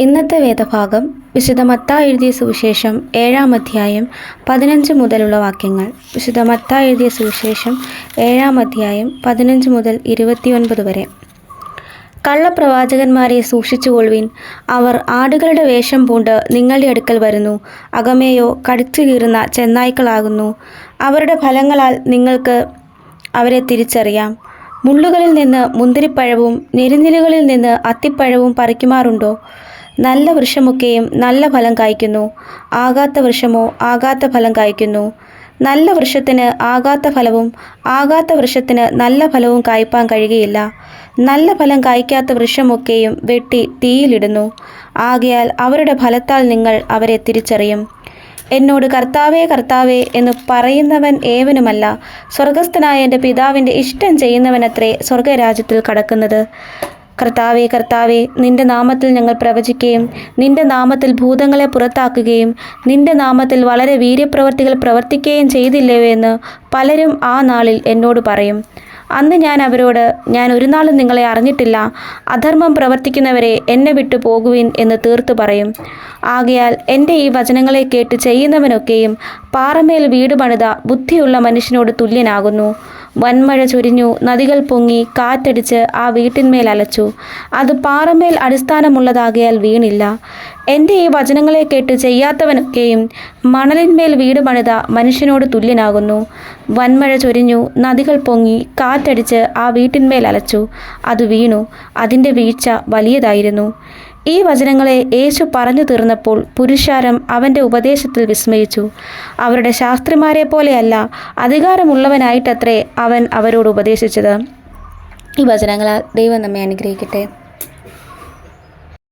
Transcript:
ഇന്നത്തെ വേദഭാഗം വിശുദ്ധ മത്താ എഴുതിയ സുവിശേഷം ഏഴാം അധ്യായം പതിനഞ്ച് മുതലുള്ള വാക്യങ്ങൾ. വിശുദ്ധ മത്താ എഴുതിയ സുവിശേഷം ഏഴാം അധ്യായം പതിനഞ്ച് മുതൽ ഇരുപത്തിയൊൻപത് വരെ. കള്ളപ്രവാചകന്മാരെ സൂക്ഷിച്ചുകൊള്ളുവിൻ. അവർ ആടുകളുടെ വേഷം പൂണ്ട് നിങ്ങളുടെ അടുക്കൽ വരുന്നു. അകമേയോ കടിച്ചു കീറുന്ന ചെന്നായ്ക്കളാകുന്നു. അവരുടെ ഫലങ്ങളാൽ നിങ്ങൾക്ക് അവരെ തിരിച്ചറിയാം. മുള്ളുകളിൽ നിന്ന് മുന്തിരിപ്പഴവും നെരിഞ്ഞിലുകളിൽ നിന്ന് അത്തിപ്പഴവും പറിക്കുമാറുണ്ടോ? നല്ല വൃക്ഷമൊക്കെയും നല്ല ഫലം കായ്ക്കുന്നു. ആകാത്ത വൃക്ഷമോ ആകാത്ത ഫലം കായ്ക്കുന്നു. നല്ല വൃക്ഷത്തിന് ആകാത്ത ഫലവും ആകാത്ത വൃക്ഷത്തിന് നല്ല ഫലവും കായ്പാൻ കഴിയുകയില്ല. നല്ല ഫലം കായ്ക്കാത്ത വൃക്ഷമൊക്കെയും വെട്ടി തീയിലിടുന്നു. ആകയാൽ അവരുടെ ഫലത്താൽ നിങ്ങൾ അവരെ തിരിച്ചറിയും. എന്നോട് കർത്താവേ കർത്താവേ എന്ന് പറയുന്നവൻ ഏവനുമല്ല സ്വർഗസ്ഥനായ എന്റെ പിതാവിന്റെ ഇഷ്ടം ചെയ്യുന്നവനത്രേ സ്വർഗരാജ്യത്തിൽ കടക്കുന്നത്. കർത്താവേ കർത്താവേ നിന്റെ നാമത്തിൽ ഞങ്ങൾ പ്രവചിക്കുകയും നിന്റെ നാമത്തിൽ ഭൂതങ്ങളെ പുറത്താക്കുകയും നിന്റെ നാമത്തിൽ വളരെ വീര്യപ്രവർത്തികൾ പ്രവർത്തിക്കുകയും ചെയ്തില്ലയോ എന്ന് പലരും ആ നാളിൽ എന്നോട് പറയും. അന്ന് ഞാൻ അവരോട് ഞാൻ ഒരു നാളും നിങ്ങളെ അറിഞ്ഞിട്ടില്ല. അധർമ്മം പ്രവർത്തിക്കുന്നവരെ എന്നെ വിട്ടു പോകുവിൻ എന്ന് തീർത്തു പറയും. ആകയാൽ എന്റെ ഈ വചനങ്ങളെ കേട്ട് ചെയ്യുന്നവനൊക്കെയും പാറമേൽ വീട് പണിത ബുദ്ധിയുള്ള മനുഷ്യനോട് തുല്യനാകുന്നു. വൻമഴ ചൊരിഞ്ഞു നദികൾ പൊങ്ങി കാറ്റടിച്ച് ആ വീട്ടിന്മേൽ അലച്ചു. അത് പാറമേൽ അടിസ്ഥാനമുള്ളതാകിയാൽ വീണില്ല. എന്റെ ഈ വചനങ്ങളെ കേട്ട് ചെയ്യാത്തവനൊക്കെയും മണലിന്മേൽ വീട് പണിത മനുഷ്യനോട് തുല്യനാകുന്നു. വൻമഴ ചൊരിഞ്ഞു നദികൾ പൊങ്ങി കാറ്റടിച്ച് ആ വീട്ടിന്മേൽ അലച്ചു. അത് വീണു. അതിന്റെ വീഴ്ച വലിയതായിരുന്നു. ഈ വചനങ്ങളെ യേശു പറഞ്ഞു തീർന്നപ്പോൾ പുരുഷാരം അവന്റെ ഉപദേശത്തിൽ വിസ്മയിച്ചു. അവരുടെ ശാസ്ത്രിമാരെ പോലെയല്ല അധികാരമുള്ളവനായിട്ടത്രേ അവൻ അവരോട് ഉപദേശിച്ചത്. ഈ വചനങ്ങളാൽ ദൈവം നമ്മെ അനുഗ്രഹിക്കട്ടെ.